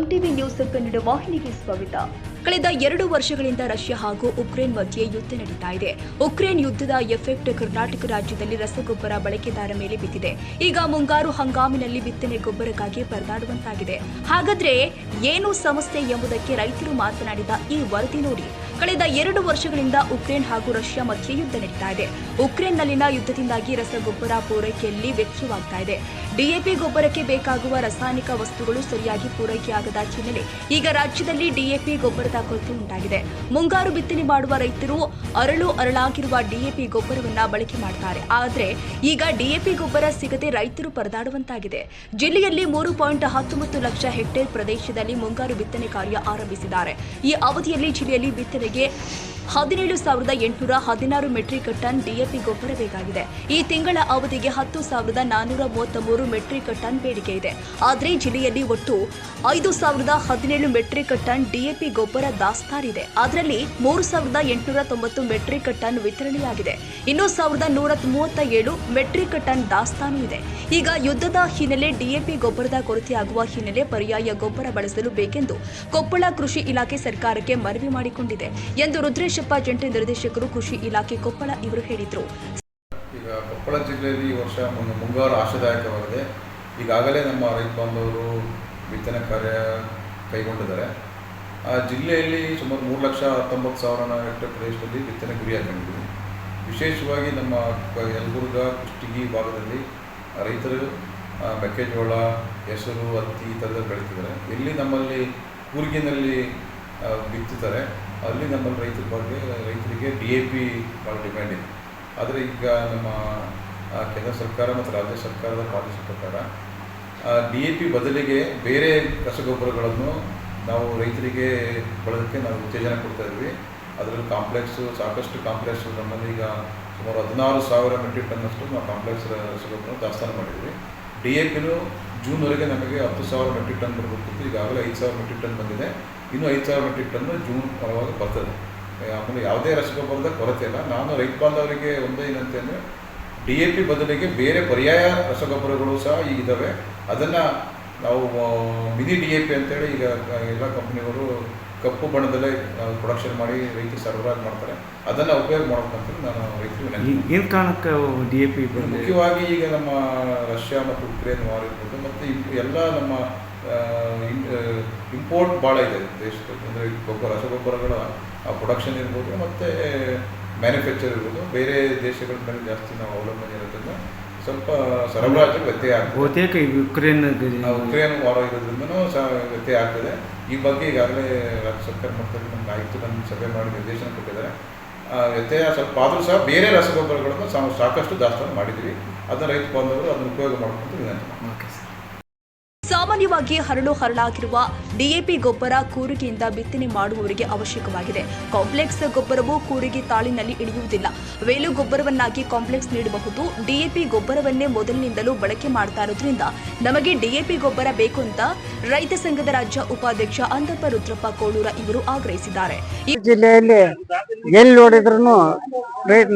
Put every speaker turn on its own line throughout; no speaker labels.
M T news Kannada ವಾಹಿನಿಗೆ ಸ್ವಾಗತ. ಕಳೆದ ಎರಡು ವರ್ಷಗಳಿಂದ ರಷ್ಯಾ ಹಾಗೂ ಉಕ್ರೇನ್ ಮಧ್ಯೆ ಯುದ್ಧ ನಡೀತಾ ಇದೆ. ಉಕ್ರೇನ್ ಯುದ್ಧದ ಎಫೆಕ್ಟ್ ಕರ್ನಾಟಕ ರಾಜ್ಯದಲ್ಲಿ ರಸಗೊಬ್ಬರ ಬಳಕೆದಾರ ಮೇಲೆ ಬಿದ್ದಿದೆ. ಈಗ ಮುಂಗಾರು ಹಂಗಾಮಿನಲ್ಲಿ ಬಿತ್ತನೆ ಗೊಬ್ಬರಕ್ಕಾಗಿ ಪರದಾಡುವಂತಾಗಿದೆ. ಹಾಗಾದ್ರೆ ಏನು ಸಮಸ್ಯೆ ಎಂಬುದಕ್ಕೆ ರೈತರು ಮಾತನಾಡಿದ ಈ ವರದಿ ನೋಡಿ. ಕಳೆದ ಎರಡು ವರ್ಷಗಳಿಂದ ಉಕ್ರೇನ್ ಹಾಗೂ ರಷ್ಯಾ ಮಧ್ಯೆ ಯುದ್ಧ ನಡೀತಾ ಇದೆ. ಉಕ್ರೇನ್ನಲ್ಲಿನ ಯುದ್ಧದಿಂದಾಗಿ ರಸಗೊಬ್ಬರ ಪೂರೈಕೆಯಲ್ಲಿ ವ್ಯತ್ಯವಾಗ್ತಾ ಇದೆ. ಡಿಎಪಿ ಗೊಬ್ಬರಕ್ಕೆ ಬೇಕಾಗುವ ರಾಸಾಯನಿಕ ವಸ್ತುಗಳು ಸರಿಯಾಗಿ ಪೂರೈಕೆಯಾಗದ ಹಿನ್ನೆಲೆ ಈಗ ರಾಜ್ಯದಲ್ಲಿ ಡಿಎಪಿ ಗೊಬ್ಬರದ ಕೊರತೆ ಉಂಟಾಗಿದೆ. ಮುಂಗಾರು ಬಿತ್ತನೆ ಮಾಡುವ ರೈತರು ಅರಳು ಅರಳಾಗಿರುವ ಡಿಎಪಿ ಗೊಬ್ಬರವನ್ನ ಬಳಕೆ ಮಾಡ್ತಾರೆ. ಆದರೆ ಈಗ ಡಿಎಪಿ ಗೊಬ್ಬರ ಸಿಗದೆ ರೈತರು ಪರದಾಡುವಂತಾಗಿದೆ. ಜಿಲ್ಲೆಯಲ್ಲಿ ಮೂರು ಪಾಯಿಂಟ್ ಹತ್ತೊಂಬತ್ತು ಲಕ್ಷ ಹೆಕ್ಟೇರ್ ಪ್ರದೇಶದಲ್ಲಿ ಮುಂಗಾರು ಬಿತ್ತನೆ ಕಾರ್ಯ ಆರಂಭಿಸಿದ್ದಾರೆ. ಈ ಅವಧಿಯಲ್ಲಿ ಜಿಲ್ಲೆಯಲ್ಲಿ ಬಿತ್ತನೆಗೆ ಹದಿನೇಳು ಸಾವಿರದ ಎಂಟುನೂರ ಹದಿನಾರು ಮೆಟ್ರಿಕ್ ಟನ್ ಡಿಎಪಿ ಗೊಬ್ಬರ ಬೇಕಾಗಿದೆ. ಈ ತಿಂಗಳ ಅವಧಿಗೆ ಹತ್ತು ಸಾವಿರದ ನಾನ್ನೂರ ಮೂವತ್ತ ಮೂರು ಮೆಟ್ರಿಕ್ ಟನ್ ಬೇಡಿಕೆ ಇದೆ. ಆದರೆ ಜಿಲ್ಲೆಯಲ್ಲಿ ಒಟ್ಟು ಐದು ಸಾವಿರದ ಹದಿನೇಳು ಮೆಟ್ರಿಕ್ ಟನ್ ಡಿಎಪಿ ಗೊಬ್ಬರ ದಾಸ್ತಾನಿದೆ ಅದರಲ್ಲಿ ಮೂರು ಸಾವಿರದ ಎಂಟುನೂರ ತೊಂಬತ್ತು ಮೆಟ್ರಿಕ್ ಟನ್ ವಿತರಣೆಯಾಗಿದೆ. ಇನ್ನು ಸಾವಿರದ ನೂರ ಮೂವತ್ತ ಏಳು ಮೆಟ್ರಿಕ್ ಟನ್ ದಾಸ್ತಾನು ಇದೆ. ಈಗ ಯುದ್ಧದ ಹಿನ್ನೆಲೆ ಡಿಎಪಿ ಗೊಬ್ಬರದ ಕೊರತೆಯಾಗುವ ಹಿನ್ನೆಲೆ ಪರ್ಯಾಯ ಗೊಬ್ಬರ ಬಳಸಲು ಬೇಕೆಂದು ಕೊಪ್ಪಳ ಕೃಷಿ ಇಲಾಖೆ ಸರ್ಕಾರಕ್ಕೆ ಮನವಿ ಮಾಡಿಕೊಂಡಿದೆ ಎಂದು ರುದ್ರೇಶಪ್ಪ ಜಂಟಿ ನಿರ್ದೇಶಕರು, ಕೃಷಿ ಇಲಾಖೆ ಕೊಪ್ಪಳ ಇವರು ಹೇಳಿದರು.
ಈಗ ಕೊಪ್ಪಳ ಜಿಲ್ಲೆಯಲ್ಲಿ ಈ ವರ್ಷ ಮುಂಗಾರು ಆಶಾದಾಯಕವಾಗಿದೆ. ಈಗಾಗಲೇ ನಮ್ಮ ರೈತ ಬಾಂಧವರು ಬಿತ್ತನೆ ಕಾರ್ಯ ಕೈಗೊಂಡಿದ್ದಾರೆ. ಆ ಜಿಲ್ಲೆಯಲ್ಲಿ ಸುಮಾರು ಮೂರು ಲಕ್ಷ ಹತ್ತೊಂಬತ್ತು ಸಾವಿರ ಹೆಕ್ಟರ್ ಪ್ರದೇಶದಲ್ಲಿ ಬಿತ್ತನೆ ಗುರಿಯಾಗಿದ್ದೀವಿ ವಿಶೇಷವಾಗಿ ನಮ್ಮ ಯಲಬುರ್ಗ, ಕುಷ್ಟಗಿ ಭಾಗದಲ್ಲಿ ರೈತರು ಮೆಕ್ಕೆಜೋಳ, ಹೆಸರು, ಹತ್ತಿ ಈ ಥರದ ಬೆಳೀತಿದ್ದಾರೆ. ಇಲ್ಲಿ ನಮ್ಮಲ್ಲಿ ಕೂರ್ಗಿನಲ್ಲಿ ಬಿತ್ತುತ್ತಾರೆ. ಅಲ್ಲಿ ನಮ್ಮ ರೈತರ ಬಗ್ಗೆ ರೈತರಿಗೆ ಡಿ ಎ ಪಿ ಭಾಳ ಡಿಮ್ಯಾಂಡ್ ಇದೆ. ಆದರೆ ಈಗ ನಮ್ಮ ಕೇಂದ್ರ ಸರ್ಕಾರ ಮತ್ತು ರಾಜ್ಯ ಸರ್ಕಾರದ ಪಾಲಿಸಿ ಪ್ರಕಾರ ಡಿ ಎ ಪಿ ಬದಲಿಗೆ ಬೇರೆ ರಸಗೊಬ್ಬರಗಳನ್ನು ನಾವು ರೈತರಿಗೆ ಬಳಸೋಕ್ಕೆ ನಾವು ಉತ್ತೇಜನ ಕೊಡ್ತಾ ಇದ್ವಿ. ಅದರಲ್ಲಿ ಕಾಂಪ್ಲೆಕ್ಸು ಸಾಕಷ್ಟು ಕಾಂಪ್ಲೆಕ್ಸ್ ನಮ್ಮಲ್ಲಿ ಈಗ ಸುಮಾರು ಹದಿನಾರು ಸಾವಿರ ಮೆಟ್ರಿಕ್ ಟನ್ನಷ್ಟು ನಾವು ಕಾಂಪ್ಲೆಕ್ಸ್ ರಸಗೊಬ್ಬರ ದಾಸ್ತಾನು ಮಾಡಿದ್ವಿ. ಡಿ ಎ ಪಿನೂ ಜೂನ್ವರೆಗೆ ನಮಗೆ ಹತ್ತು ಸಾವಿರ ಮೆಟ್ರಿಕ್ ಟನ್ ಬರಬೇಕಿತ್ತು. ಈಗಾಗಲೇ ಐದು ಸಾವಿರ ಮೆಟ್ರಿಕ್ ಟನ್ ಬಂದಿದೆ. ಇನ್ನೂ ಐದು ಸಾವಿರ ಮೆಟ್ರಿಕ್ ಟನ್ನು ಜೂನ್ ಪರವಾಗಿ ಬರ್ತದೆ. ಆಮೇಲೆ ಯಾವುದೇ ರಸಗೊಬ್ಬರದ ಕೊರತೆ ಇಲ್ಲ. ನಾನು ರೈತ ಬಾಂಧವರಿಗೆ ಒಂದು ಏನಂತ ಅಂದರೆ ಡಿ ಎ ಪಿ ಬದಲಿಗೆ ಬೇರೆ ಪರ್ಯಾಯ ರಸಗೊಬ್ಬರಗಳು ಸಹ ಈಗ ಇದ್ದಾವೆ ಅದನ್ನು ನಾವು ಮಿನಿ ಡಿ ಎ ಪಿ ಅಂತೇಳಿ ಈಗ ಎಲ್ಲ ಕಂಪ್ನಿಗಳು ಕಪ್ಪು ಬಣ್ಣದಲ್ಲೇ ಪ್ರೊಡಕ್ಷನ್ ಮಾಡಿ ರೈತರು ಸರಬರಾಜು ಮಾಡ್ತಾರೆ. ಅದನ್ನು ಉಪಯೋಗ ಮಾಡ್ಬೇಕಂತ ನಾನು ರೈತರಿಗೆ
ಏನು ಕಾರಣಕ್ಕೆ ಡಿ ಎ ಪಿ
ಮುಖ್ಯವಾಗಿ ಈಗ ನಮ್ಮ ರಷ್ಯಾ ಮತ್ತು ಉಕ್ರೇನ್ ವಾರ್ ಇರ್ಬೋದು ಮತ್ತು ಎಲ್ಲ ನಮ್ಮ ಇಂಪೋರ್ಟ್ ಭಾಳ ಇದೆ ದೇಶದಲ್ಲಿ ಅಂದರೆ ಗೊಬ್ಬರ ರಸಗೊಬ್ಬರಗಳ ಪ್ರೊಡಕ್ಷನ್ ಇರ್ಬೋದು ಮತ್ತು ಮ್ಯಾನುಫ್ಯಾಕ್ಚರ್ ಇರ್ಬೋದು. ಬೇರೆ ದೇಶಗಳ ಮೇಲೆ ಜಾಸ್ತಿ ನಾವು ಅವಲಂಬನೆ ಇರೋದ್ರಿಂದ ಸ್ವಲ್ಪ ಸರಬರಾಜು ವ್ಯತ್ಯಯ ಆಗ್ತದೆ.
ಬಹುತೇಕ ಯುಕ್ರೇನ್
ಯುಕ್ರೇನ್ ವಾರ ಇರೋದ್ರಿಂದನೂ ಸಹ ವ್ಯತ್ಯಯ ಆಗ್ತದೆ. ಈ ಬಗ್ಗೆ ಈಗಾಗಲೇ ರಾಜ್ಯ ಸರ್ಕಾರ ಮಟ್ಟದಲ್ಲಿ ನಮ್ಮ ಆಯುಕ್ತ ನಮ್ಮ ಸಭೆ ಮಾಡಿ ನಿರ್ದೇಶನ ಕೊಟ್ಟಿದ್ದಾರೆ. ಆ ವ್ಯತ್ಯಯ ಸ್ವಲ್ಪ ಆದರೂ ಸಹ ಬೇರೆ ರಸಗೊಬ್ಬರಗಳನ್ನು ನಾವು ಸಾಕಷ್ಟು ದಾಸ್ತಾನು ಮಾಡಿದ್ದೀವಿ. ಅದನ್ನು ರೈತ ಬಾಂಧವರು ಅದನ್ನು ಉಪಯೋಗ ಮಾಡ್ಕೊಂಡು ವಿನಂತಿ.
Okay sir.
ಸಾಮಾನ್ಯವಾಗಿ ಹರಳು ಹರಳಾಗಿರುವ ಡಿಎಪಿ ಗೊಬ್ಬರ ಕೂರಿಗೆಯಿಂದ ಬಿತ್ತನೆ ಮಾಡುವವರಿಗೆ ಅವಶ್ಯಕವಾಗಿದೆ. ಕಾಂಪ್ಲೆಕ್ಸ್ ಗೊಬ್ಬರವು ಕೂರಿಗೆ ತಾಳಿನಲ್ಲಿ ಇಳಿಯುವುದಿಲ್ಲ. ವೇಲು ಗೊಬ್ಬರವನ್ನಾಗಿ ಕಾಂಪ್ಲೆಕ್ಸ್ ನೀಡಬಹುದು. ಡಿಎಪಿ ಗೊಬ್ಬರವನ್ನೇ ಮೊದಲಿನಿಂದಲೂ ಬಳಕೆ ಮಾಡ್ತಾ ಇರೋದ್ರಿಂದ ನಮಗೆ ಡಿಎಪಿ ಗೊಬ್ಬರ ಬೇಕು ಅಂತ ರೈತ ಸಂಘದ ರಾಜ್ಯ ಉಪಾಧ್ಯಕ್ಷ ಅಂದಪ್ಪ ರುದ್ರಪ್ಪ ಕೋಳೂರ ಇವರು ಆಗ್ರಹಿಸಿದ್ದಾರೆ. ಈ
ಜಿಲ್ಲೆಯಲ್ಲಿ ಎಲ್ಲಿ ನೋಡಿದ್ರು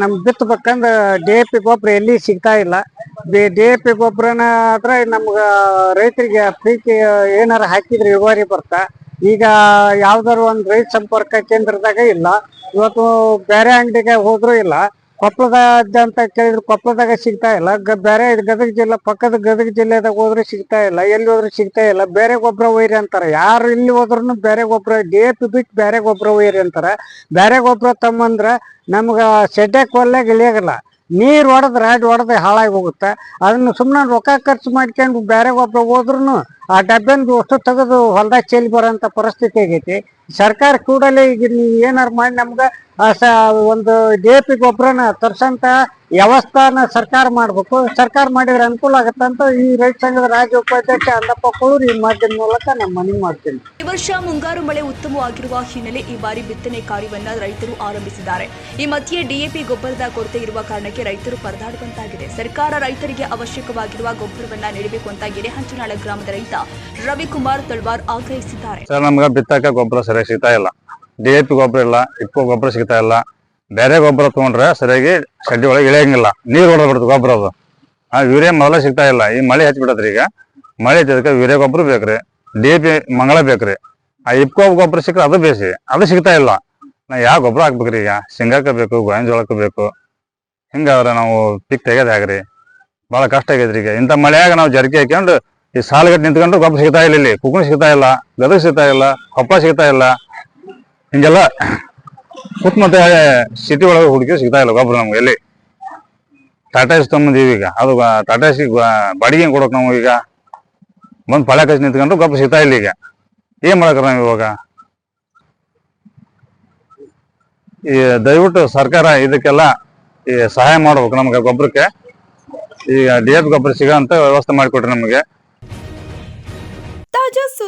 ನಮ್ ಬಿತ್ತಬೇಕಂದ್ರ ಡಿಎಪಿ ಗೊಬ್ಬರ ಎಲ್ಲಿ ಸಿಗ್ತಾ ಇಲ್ಲ. ಡಿ ಎ ಪಿ ಗೊಬ್ಬರನ ಆದ್ರೆ ನಮ್ಗ ರೈತರಿಗೆ ಪ್ರೀತಿ ಏನಾರ ಹಾಕಿದ್ರೆ ಇಳುವರಿ ಬರ್ತಾ. ಈಗ ಯಾವ್ದಾರು ಒಂದ್ ರೈತ ಸಂಪರ್ಕ ಕೇಂದ್ರದಾಗ ಇಲ್ಲ. ಇವತ್ತು ಬೇರೆ ಅಂಗಡಿಗೆ ಹೋದ್ರು ಇಲ್ಲ. ಕೊಪ್ಪಳದ ಅಂತ ಕೇಳಿದ್ರು ಕೊಪ್ಪಳದಾಗ ಸಿಗ್ತಾ ಇಲ್ಲ. ಬೇರೆ ಗದಗ ಜಿಲ್ಲೆ, ಪಕ್ಕದ ಗದಗ ಜಿಲ್ಲೆದಾಗ ಹೋದ್ರೆ ಸಿಗ್ತಾ ಇಲ್ಲ. ಎಲ್ಲಿ ಹೋದ್ರೆ ಸಿಗ್ತಾ ಇಲ್ಲ. ಬೇರೆ ಗೊಬ್ಬರ ಒಯ್ರಿ ಅಂತಾರೆ. ಯಾರು ಇಲ್ಲಿ ಹೋದ್ರು ಬೇರೆ ಗೊಬ್ಬರ, ಡಿ ಎ ಪಿ ಬಿಟ್ಟು ಬೇರೆ ಗೊಬ್ಬರ ಒಯ್ರಿ ಅಂತಾರೆ. ಬೇರೆ ಗೊಬ್ಬರ ತಮ್ಮಂದ್ರೆ ನಮ್ಗೆ ಸೆಡ್ಡೆ ಕೊಲ್ಲಾಗ ಇಳಿಯಾಗಲ್ಲ ನೀರ್ ಹೊಡೆದ್ ರಾಡ್ ಹೊಡೆದ್ ಹಾಳಾಗಿ ಹೋಗುತ್ತೆ. ಅದನ್ನು ಸುಮ್ಮನೆ ರೊಕ್ಕ ಖರ್ಚು ಮಾಡ್ಕೊಂಡು ಬೇರೆ ಒಬ್ಬ ಹೋದ್ರು ಆ ಡಬ್ಬೆನ್ ಅಷ್ಟು ತೆಗೆದು ಹೊಲ್ದಾಗ ಚೆಲ್ಲಿ ಬರೋಂಥ ಪರಿಸ್ಥಿತಿ ಆಗೈತಿ. ಸರ್ಕಾರ ಕೂಡಲೇ ಈಗ ನೀವು ಏನಾರು ಮಾಡಿ ನಮ್ಗ ಒಂದು ಡಿ ಎ ಪಿ ಗೊಬ್ಬರನ ತರ್ಸಂತ ವ್ಯವಸ್ಥಾನ ಸರ್ಕಾರ ಮಾಡ್ಬೇಕು. ಸರ್ಕಾರ ಮಾಡಿದ್ರೆ ಅನುಕೂಲ ಆಗತ್ತಂತ ಅಂತ ಈ ರೈತ ಸಂಘದ ರಾಜ್ಯ ಉಪಾಧ್ಯಕ್ಷ ಅಂದಪ್ಪ ಕೋಳೂರು ಈ ಮಾಧ್ಯಮ ಮೂಲಕ ನಮ್ಮ ಮನವಿ ಮಾಡ್ತೀನಿ.
ಈ ವರ್ಷ ಮುಂಗಾರು ಮಳೆ ಉತ್ತಮವಾಗಿರುವ ಹಿನ್ನೆಲೆ ಈ ಬಾರಿ ಬಿತ್ತನೆ ಕಾರ್ಯವನ್ನ ರೈತರು ಆರಂಭಿಸಿದ್ದಾರೆ. ಈ ಮಧ್ಯೆ ಡಿಎಪಿ ಗೊಬ್ಬರದ ಕೊರತೆ ಇರುವ ಕಾರಣಕ್ಕೆ ರೈತರು ಪರದಾಡುವಂತಾಗಿದೆ. ಸರ್ಕಾರ ರೈತರಿಗೆ ಅವಶ್ಯಕವಾಗಿರುವ ಗೊಬ್ಬರವನ್ನ ನೀಡಬೇಕು ಅಂತ ಎರೆಹಂಚನಾಳ ಗ್ರಾಮದ ರೈತ ರವಿಕುಮಾರ್ ತಳ್ವಾರ್ ಆಗ್ರಹಿಸಿದ್ದಾರೆ.
ಸರ್ ನಮ್ಗೆ ಬಿತ್ತಕ್ಕೆ ಗೊಬ್ಬರ ಸರಿಯಾಗಿ ಸಿಗ್ತಾ ಇಲ್ಲ. ಡಿ ಎ ಪಿ ಗೊಬ್ಬರ ಇಲ್ಲ, ಇಪ್ಪು ಗೊಬ್ಬರ ಸಿಗ್ತಾ ಇಲ್ಲ. ಬೇರೆ ಗೊಬ್ಬರ ತಗೊಂಡ್ರೆ ಸರಿಯಾಗಿ ಸಡ್ಡಿ ಒಳಗೆ ಇಳಿಯಂಗಿಲ್ಲ. ನೀರು ಹೊಡೆದ್ಬಿಡ್ತು ಗೊಬ್ಬರ ಅದು. ಆ ಯೂರಿಯಾ ಮೊದಲೇ ಸಿಗ್ತಾ ಇಲ್ಲ. ಈ ಮಳೆ ಹಚ್ಬಿಡತ್ರಿ ಈಗ. ಮಳೆ ಹಚ್ಚಿದಕ್ಕೆ ಯೂರಿಯಾ ಗೊಬ್ಬರ ಬೇಕ್ರಿ. ಡಿ ಎ ಪಿ ಮಂಗಳ ಬೇಕ್ರಿ. ಆ ಇಪ್ಕೋ ಗೊಬ್ಬರ ಸಿಕ್ಕರೆ ಅದು ಬೇಸಿ. ಅದು ಸಿಗ್ತಾ ಇಲ್ಲ. ನಾ ಯಾವ ಗೊಬ್ಬರ ಹಾಕ್ಬೇಕ್ರಿ ಈಗ? ಶೇಂಗಾಕ ಬೇಕು ಗೋವಿನ ಜೋಳಕ್ಕೆ ಬೇಕು. ಹಿಂಗಾದ್ರೆ ನಾವು ಪಿಕ್ ತೆಗೆದಾಗ್ರಿ ಭಾಳ ಕಷ್ಟ ಆಗೈತ್ರಿ ಈಗ. ಇಂಥ ಮಳೆಯಾಗ ನಾವು ಜರ್ಕಿ ಹಾಕ್ಕೊಂಡು ಈ ಸಾಲಗಟ್ಟು ನಿಂತ್ಕೊಂಡ್ರೆ ಗೊಬ್ಬರ ಸಿಗ್ತಾ ಇಲ್ಲ ಇಲ್ಲಿ. ಕುಕ್ಕಣ ಸಿಗ್ತಾ ಇಲ್ಲ, ಗದಗ ಸಿಗ್ತಾ ಇಲ್ಲ, ಕೊಪ್ಪ ಸಿಗ್ತಾ ಇಲ್ಲ. ಹಿಂಗೆಲ್ಲ ಸುತ್ತಮುತ್ತ ಸಿಟಿ ಒಳಗೆ ಹುಡುಕಿ ಸಿಗ್ತಾ ಇಲ್ಲ ಗೊಬ್ಬರ ನಮ್ಗೆ ಎಲ್ಲಿ. ಟಾಟಾ ಎಸ್ ತೊಗೊಂಬಂದೀವಿ ಈಗ. ಅದು ಟಾಟಾ ಎಸ್ ಬಾಡಿಗೆ ಕೊಡೋಕೆ ನಾವು ಈಗ? ಬಂದು ಪಳೆ ಕಚ್ಚಿ ನಿಂತ್ಕೊಂಡು ಗೊಬ್ಬರ ಸಿಗ್ತಾ ಇಲ್ಲ ಈಗ. ಏನ್ ಮಾಡಕ್ರ ನಾವು ಇವಾಗ? ಈ ದಯವಿಟ್ಟು ಸರ್ಕಾರ ಇದಕ್ಕೆಲ್ಲ ಈ ಸಹಾಯ ಮಾಡ್ಬೇಕು ನಮ್ಗೆ ಗೊಬ್ಬರಕ್ಕೆ. ಈಗ ಡಿ ಎಫ್ ಗೊಬ್ಬರ ಸಿಗೋ ಅಂತ ವ್ಯವಸ್ಥೆ ಮಾಡಿಕೊಟ್ರಿ ನಮಗೆ.